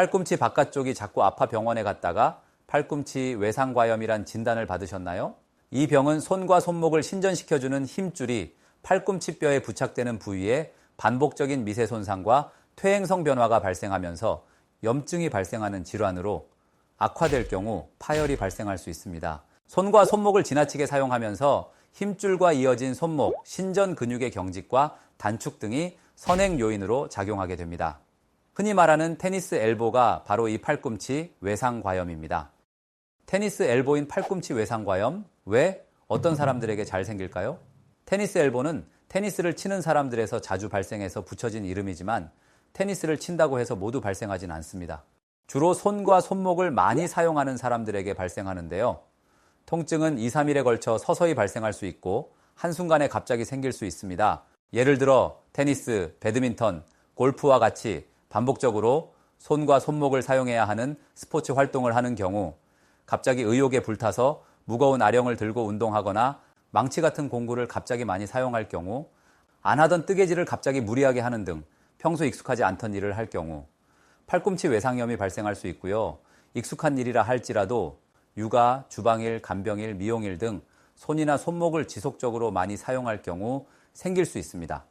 팔꿈치 바깥쪽이 자꾸 아파 병원에 갔다가 팔꿈치 외상과염이란 진단을 받으셨나요? 이 병은 손과 손목을 신전시켜주는 힘줄이 팔꿈치 뼈에 부착되는 부위에 반복적인 미세 손상과 퇴행성 변화가 발생하면서 염증이 발생하는 질환으로 악화될 경우 파열이 발생할 수 있습니다. 손과 손목을 지나치게 사용하면서 힘줄과 이어진 손목, 신전 근육의 경직과 단축 등이 선행 요인으로 작용하게 됩니다. 흔히 말하는 테니스 엘보가 바로 이 팔꿈치 외상과염입니다. 테니스 엘보인 팔꿈치 외상과염, 왜 어떤 사람들에게 잘 생길까요? 테니스 엘보는 테니스를 치는 사람들에서 자주 발생해서 붙여진 이름이지만 테니스를 친다고 해서 모두 발생하진 않습니다. 주로 손과 손목을 많이 사용하는 사람들에게 발생하는데요. 통증은 2, 3일에 걸쳐 서서히 발생할 수 있고 한순간에 갑자기 생길 수 있습니다. 예를 들어 테니스, 배드민턴, 골프와 같이 반복적으로 손과 손목을 사용해야 하는 스포츠 활동을 하는 경우 갑자기 의욕에 불타서 무거운 아령을 들고 운동하거나 망치 같은 공구를 갑자기 많이 사용할 경우 안 하던 뜨개질을 갑자기 무리하게 하는 등 평소 익숙하지 않던 일을 할 경우 팔꿈치 외상염이 발생할 수 있고요. 익숙한 일이라 할지라도 육아, 주방일, 간병일, 미용일 등 손이나 손목을 지속적으로 많이 사용할 경우 생길 수 있습니다.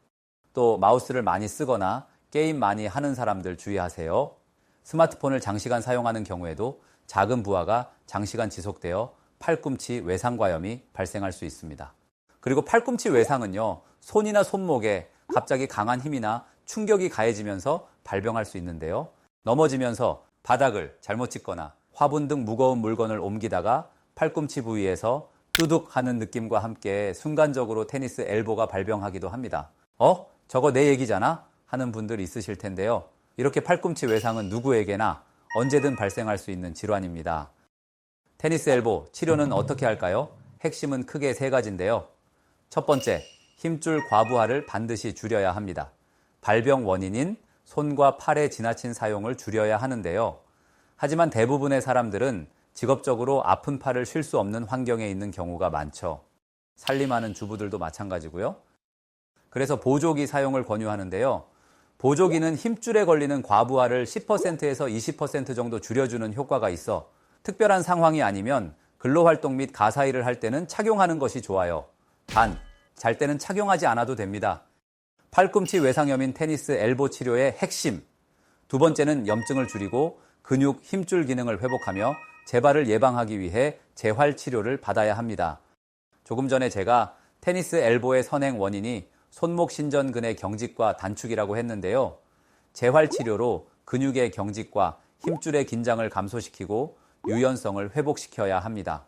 또 마우스를 많이 쓰거나 게임 많이 하는 사람들 주의하세요. 스마트폰을 장시간 사용하는 경우에도 작은 부하가 장시간 지속되어 팔꿈치 외상과염이 발생할 수 있습니다. 그리고 팔꿈치 외상은요, 손이나 손목에 갑자기 강한 힘이나 충격이 가해지면서 발병할 수 있는데요. 넘어지면서 바닥을 잘못 짚거나 화분 등 무거운 물건을 옮기다가 팔꿈치 부위에서 뚜둑 하는 느낌과 함께 순간적으로 테니스 엘보가 발병하기도 합니다. 어? 저거 내 얘기잖아? 하는 분들 있으실 텐데요. 이렇게 팔꿈치 외상은 누구에게나 언제든 발생할 수 있는 질환입니다. 테니스 엘보 치료는 어떻게 할까요? 핵심은 크게 세 가지인데요. 첫 번째, 힘줄 과부하를 반드시 줄여야 합니다. 발병 원인인 손과 팔의 지나친 사용을 줄여야 하는데요. 하지만 대부분의 사람들은 직업적으로 아픈 팔을 쉴 수 없는 환경에 있는 경우가 많죠. 살림하는 주부들도 마찬가지고요. 그래서 보조기 사용을 권유하는데요. 보조기는 힘줄에 걸리는 과부하를 10%에서 20% 정도 줄여주는 효과가 있어 특별한 상황이 아니면 근로활동 및 가사 일을 할 때는 착용하는 것이 좋아요. 단, 잘 때는 착용하지 않아도 됩니다. 팔꿈치 외상염인 테니스 엘보 치료의 핵심. 두 번째는 염증을 줄이고 근육 힘줄 기능을 회복하며 재발을 예방하기 위해 재활 치료를 받아야 합니다. 조금 전에 제가 테니스 엘보의 선행 원인이 손목 신전근의 경직과 단축이라고 했는데요. 재활 치료로 근육의 경직과 힘줄의 긴장을 감소시키고 유연성을 회복시켜야 합니다.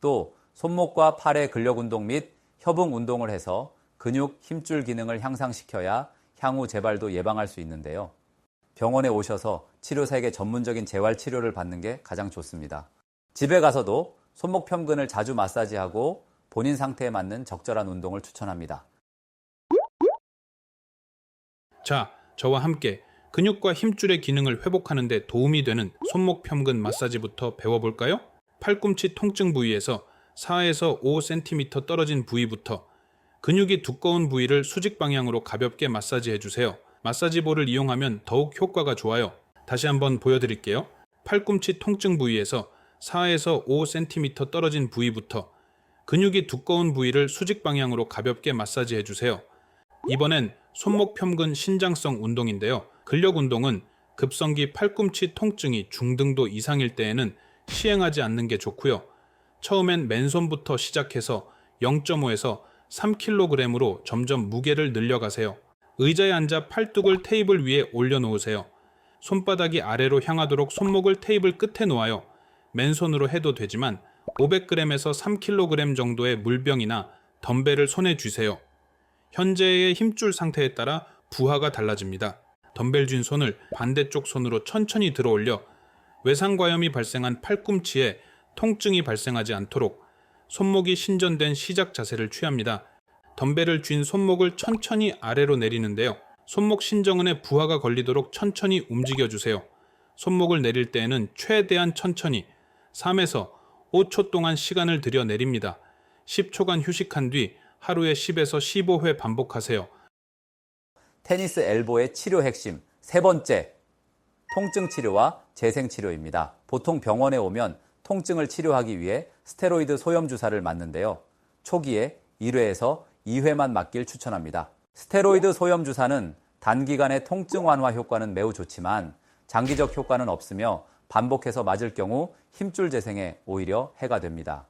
또 손목과 팔의 근력 운동 및 협응 운동을 해서 근육 힘줄 기능을 향상시켜야 향후 재발도 예방할 수 있는데요. 병원에 오셔서 치료사에게 전문적인 재활 치료를 받는 게 가장 좋습니다. 집에 가서도 손목 편근을 자주 마사지하고 본인 상태에 맞는 적절한 운동을 추천합니다. 자, 저와 함께 근육과 힘줄의 기능을 회복하는 데 도움이 되는 손목 편근 마사지부터 배워볼까요? 팔꿈치 통증 부위에서 4에서 5cm 떨어진 부위부터 근육이 두꺼운 부위를 수직 방향으로 가볍게 마사지 해 주세요. 마사지볼을 이용하면 더욱 효과가 좋아요. 다시 한번 보여드릴게요. 팔꿈치 통증 부위에서 4에서 5cm 떨어진 부위부터 근육이 두꺼운 부위를 수직 방향으로 가볍게 마사지 해 주세요. 이번엔 손목 편근 신장성 운동인데요. 근력 운동은 급성기 팔꿈치 통증이 중등도 이상일 때에는 시행하지 않는 게 좋고요. 처음엔 맨손부터 시작해서 0.5에서 3kg으로 점점 무게를 늘려가세요. 의자에 앉아 팔뚝을 테이블 위에 올려놓으세요. 손바닥이 아래로 향하도록 손목을 테이블 끝에 놓아요. 맨손으로 해도 되지만 500g에서 3kg 정도의 물병이나 덤벨을 손에 쥐세요. 현재의 힘줄 상태에 따라 부하가 달라집니다. 덤벨 쥔 손을 반대쪽 손으로 천천히 들어 올려 외상과염이 발생한 팔꿈치에 통증이 발생하지 않도록 손목이 신전된 시작 자세를 취합니다. 덤벨을 쥔 손목을 천천히 아래로 내리는데요. 손목 신정은에 부하가 걸리도록 천천히 움직여 주세요. 손목을 내릴 때에는 최대한 천천히 3에서 5초 동안 시간을 들여 내립니다. 10초간 휴식한 뒤 하루에 10에서 15회 반복하세요. 테니스 엘보의 치료 핵심 세 번째 통증 치료와 재생 치료입니다. 보통 병원에 오면 통증을 치료하기 위해 스테로이드 소염 주사를 맞는데요. 초기에 1회에서 2회만 맞길 추천합니다. 스테로이드 소염 주사는 단기간의 통증 완화 효과는 매우 좋지만 장기적 효과는 없으며 반복해서 맞을 경우 힘줄 재생에 오히려 해가 됩니다.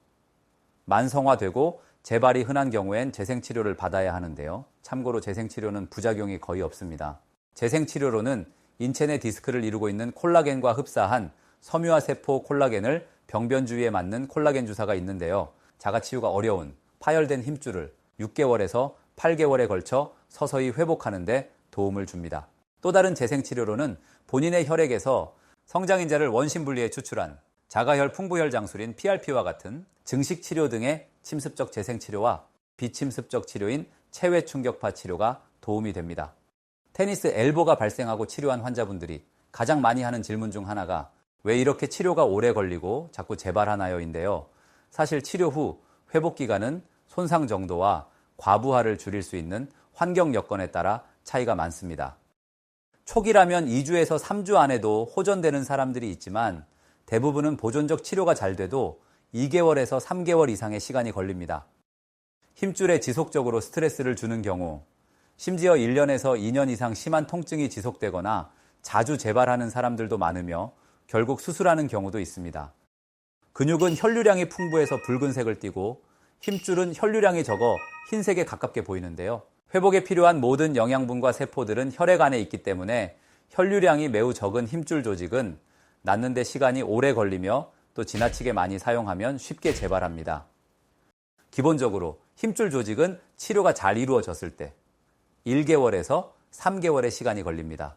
만성화되고 재발이 흔한 경우엔 재생치료를 받아야 하는데요. 참고로 재생치료는 부작용이 거의 없습니다. 재생치료로는 인체 내 디스크를 이루고 있는 콜라겐과 흡사한 섬유화 세포 콜라겐을 병변 주위에 맞는 콜라겐 주사가 있는데요. 자가치유가 어려운 파열된 힘줄을 6개월에서 8개월에 걸쳐 서서히 회복하는데 도움을 줍니다. 또 다른 재생치료로는 본인의 혈액에서 성장인자를 원심분리해 추출한 자가혈 풍부혈 장술인 PRP와 같은 증식 치료 등의 침습적 재생 치료와 비침습적 치료인 체외 충격파 치료가 도움이 됩니다. 테니스 엘보가 발생하고 치료한 환자분들이 가장 많이 하는 질문 중 하나가 왜 이렇게 치료가 오래 걸리고 자꾸 재발하나요인데요. 사실 치료 후 회복 기간은 손상 정도와 과부하를 줄일 수 있는 환경 여건에 따라 차이가 많습니다. 초기라면 2주에서 3주 안에도 호전되는 사람들이 있지만 대부분은 보존적 치료가 잘 돼도 2개월에서 3개월 이상의 시간이 걸립니다. 힘줄에 지속적으로 스트레스를 주는 경우, 심지어 1년에서 2년 이상 심한 통증이 지속되거나 자주 재발하는 사람들도 많으며 결국 수술하는 경우도 있습니다. 근육은 혈류량이 풍부해서 붉은색을 띠고 힘줄은 혈류량이 적어 흰색에 가깝게 보이는데요. 회복에 필요한 모든 영양분과 세포들은 혈액 안에 있기 때문에 혈류량이 매우 적은 힘줄 조직은 낫는데 시간이 오래 걸리며 또 지나치게 많이 사용하면 쉽게 재발합니다. 기본적으로 힘줄 조직은 치료가 잘 이루어졌을 때 1개월에서 3개월의 시간이 걸립니다.